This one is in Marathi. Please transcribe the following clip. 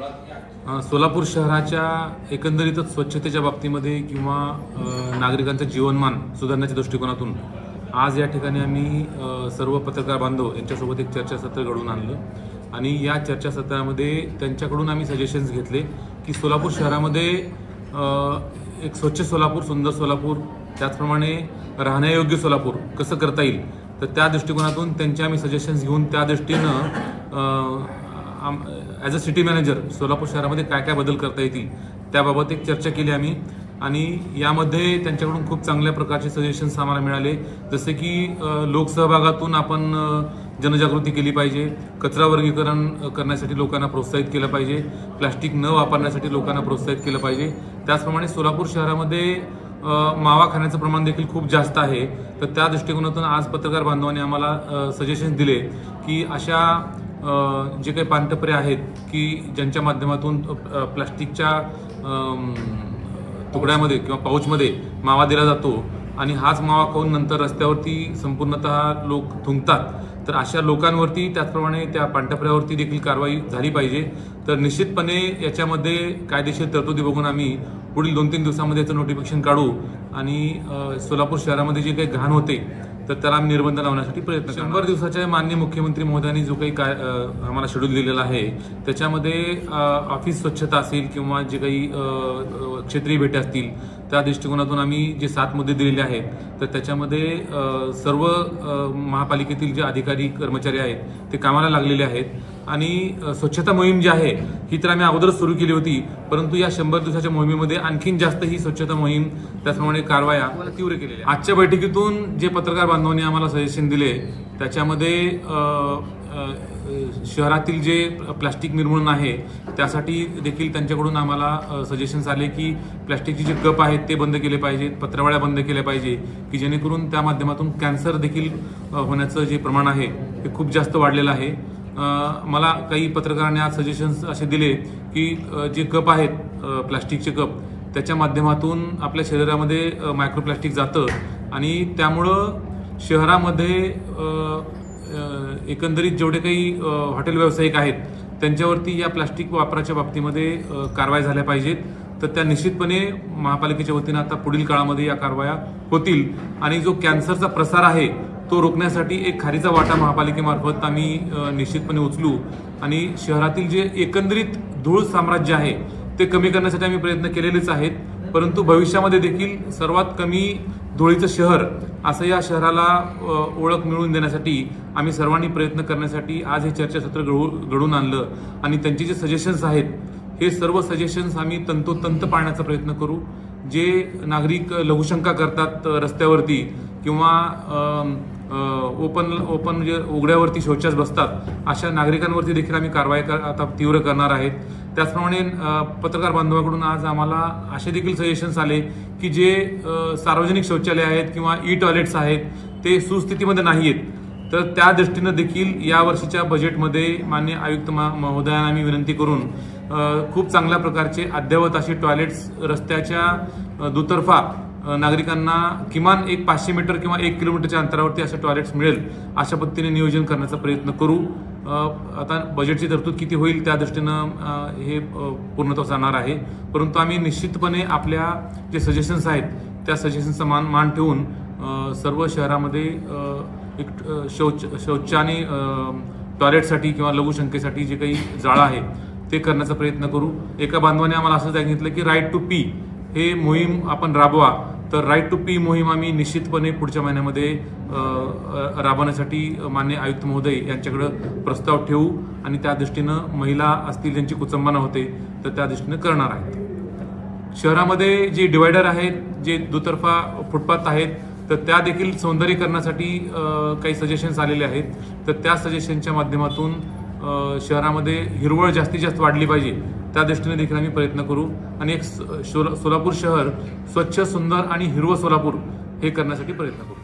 सोलापूर शहराच्या एकंदरीतच स्वच्छतेच्या बाबतीमध्ये किंवा नागरिकांचं जीवनमान सुधारण्याच्या दृष्टिकोनातून आज या ठिकाणी आम्ही सर्व पत्रकार बांधव यांच्यासोबत एक चर्चासत्र घडवून आणलं. आणि या चर्चासत्रामध्ये त्यांच्याकडून आम्ही सजेशन्स घेतले की सोलापूर शहरामध्ये एक स्वच्छ सोलापूर सुंदर सोलापूर त्याचप्रमाणे राहण्यायोग्य सोलापूर कसं करता येईल तर त्या दृष्टिकोनातून त्यांचे आम्ही सजेशन्स घेऊन त्या दृष्टीनं as a city manager Solapur शहरामध्ये काय काय बदल करता येतील त्याबाबत एक चर्चा केली आम्ही. आणि यामध्ये त्यांच्याकडून खूप चांगल्या प्रकारचे सजेशन्स आम्हाला मिळाले. जसे की लोकसहभागातून आपण जनजागृती केली पाहिजे. कचरा वर्गीकरण करण्यासाठी लोकांना प्रोत्साहित केलं पाहिजे. प्लास्टिक न वापरण्यासाठी लोकांना प्रोत्साहित केलं पाहिजे. त्याचप्रमाणे सोलापूर शहरामध्ये मावा खाण्याचं प्रमाण देखील खूप जास्त आहे. तर त्या दृष्टिकोनातून आज पत्रकार बांधवांनी आम्हाला सजेशन दिले की अशा जे काही पानटपरे आहेत की ज्यांच्या माध्यमातून प्लास्टिकच्या तुकड्यामध्ये किंवा पाऊचमध्ये मावा दिला जातो आणि हाच मावा खाऊन नंतर रस्त्यावरती संपूर्णतः लोक थुंकतात तर अशा लोकांवरती त्याचप्रमाणे त्या पानटपऱ्यावरती देखील कारवाई झाली पाहिजे. तर निश्चितपणे याच्यामध्ये कायदेशीर तरतुदी बघून आम्ही पुढील दोन तीन दिवसामध्ये याचं नोटिफिकेशन काढू आणि सोलापूर शहरामध्ये जे काही घाण होते तर त्याला आम्ही निर्बंध लावण्यासाठी प्रयत्न. शंभर दिवसाच्या माननीय मुख्यमंत्री महोदयांनी जो काही काय आम्हाला शेड्यूल दिलेला आहे त्याच्यामध्ये ऑफिस स्वच्छता असेल किंवा जे काही क्षेत्रीय भेटी असतील त्या दृष्टिकोनातून आम्ही जे सात मुद्दे दिलेले आहेत तर त्याच्यामध्ये सर्व महापालिकेतील जे अधिकारी कर्मचारी आहेत ते कामाला लागलेले आहेत आणि स्वच्छता मोहीम जी आहे ही तर आम्ही अगोदरच सुरू केली होती परंतु या शंभर दिवसाच्या मोहिमेमध्ये आणखीन जास्त ही स्वच्छता मोहीम त्याचप्रमाणे कारवाया तीव्र केलेल्या आजच्या बैठकीतून जे पत्रकार बांधवांनी आम्हाला सजेशन दिले त्याच्यामध्ये शहरातील जे प्लॅस्टिक निर्मूलन आहे त्यासाठी देखील त्यांच्याकडून आम्हाला सजेशन्स आले की प्लॅस्टिकचे जे कप आहेत ते बंद केले पाहिजेत पत्रावळ्या बंद केल्या पाहिजे की जेणेकरून त्या माध्यमातून कॅन्सर देखील होण्याचं जे प्रमाण आहे ते खूप जास्त वाढलेलं आहे. मला काही पत्रकारांनी आज सजेशन्स असे दिले की जे कप आहेत प्लॅस्टिकचे कप त्याच्या माध्यमातून आपल्या शरीरामध्ये मायक्रो मायक्रोप्लास्टिक जातं. आणि त्यामुळं शहरामध्ये एकंदरीत जेवढे काही हॉटेल व्यावसायिक आहेत त्यांच्यावरती या प्लास्टिक वापराच्या बाबतीमध्ये कारवाई झाल्या पाहिजेत. तर त्या निश्चितपणे महापालिकेच्या वतीनं आता पुढील काळामध्ये या कारवाया होतील. आणि जो कॅन्सरचा प्रसार आहे तो रोखण्यासाठी एक खारीचा वाटा महापालिकेमार्फत आम्ही निश्चितपणे उचलू. आणि शहरातील जे एकंदरीत धूळ साम्राज्य आहे ते कमी करण्यासाठी आम्ही प्रयत्न केलेलेच आहेत. परंतु भविष्यामध्ये देखील सर्वात कमी धुळीचं शहर असं या शहराला ओळख मिळवून देण्यासाठी आम्ही सर्वांनी प्रयत्न करण्यासाठी आज हे चर्चासत्र घडवू घडून आणलं. आणि त्यांचे जे सजेशन्स आहेत हे सर्व सजेशन्स आम्ही तंतोतंत पाळण्याचा प्रयत्न करू. जे नागरिक लघुशंका करतात रस्त्यावरती किंवा ओपन ओपन म्हणजे उघड्यावरती शौचास बसतात अशा नागरिकांवरती देखील आम्ही कारवाई कर आता तीव्र करणार आहेत. त्याचप्रमाणे पत्रकार बांधवाकडून आज आम्हाला असे देखील सजेशन्स आले की जे सार्वजनिक शौचालय आहेत किंवा ई टॉयलेट्स आहेत ते सुस्थितीमध्ये नाही आहेत तर त्या दृष्टीनं देखील या वर्षीच्या बजेटमध्ये मान्य आयुक्त महोदयांना आम्ही विनंती करून खूप चांगल्या प्रकारचे अद्ययावत असे टॉयलेट्स रस्त्याच्या दुतर्फा नागरिकांना किमान एक पाचशे मीटर किंवा एक किलोमीटरच्या अंतरावरती असे टॉयलेट्स मिळेल अशा पद्धतीने नियोजन करण्याचा प्रयत्न करू. आता बजेटची तरतूद किती होईल त्या दृष्टीनं हे पूर्णत्व जाणार आहे. परंतु आम्ही निश्चितपणे आपल्या जे सजेशन्स आहेत त्या सजेशन्सचा मान मान ठेवून सर्व शहरामध्ये एक शौच शौच आणि टॉयलेटसाठी किंवा लघुशंकेसाठी जे काही जाळं आहे ते करण्याचा प्रयत्न करू. एका बांधवाने आम्हाला असं सांगितलं की राईट टू पी हे मोहीम आपण राबवा. तर राईट टू पी मोहीम आम्ही निश्चितपणे पुढच्या महिन्यामध्ये राबवण्यासाठी मान्य आयुक्त महोदय यांच्याकडं प्रस्ताव ठेवू आणि त्या दृष्टीनं महिला असतील ज्यांची कुचंबना होते तर त्या दृष्टीनं करणार आहेत. शहरामध्ये जे डिवायडर आहेत जे दुतर्फा फुटपाथ आहेत तर त्या देखील सौंदर्यीकरणासाठी काही सजेशन्स आलेले आहेत. तर त्या सजेशनच्या माध्यमातून शहरामध्ये हिरवळ जास्तीत जास्त वाढली पाहिजे त्या दृष्टीने देखील आम्ही प्रयत्न करू. आणि एक सोलापूर शहर स्वच्छ सुंदर आणि हिरवं सोलापूर हे करण्यासाठी प्रयत्न करू.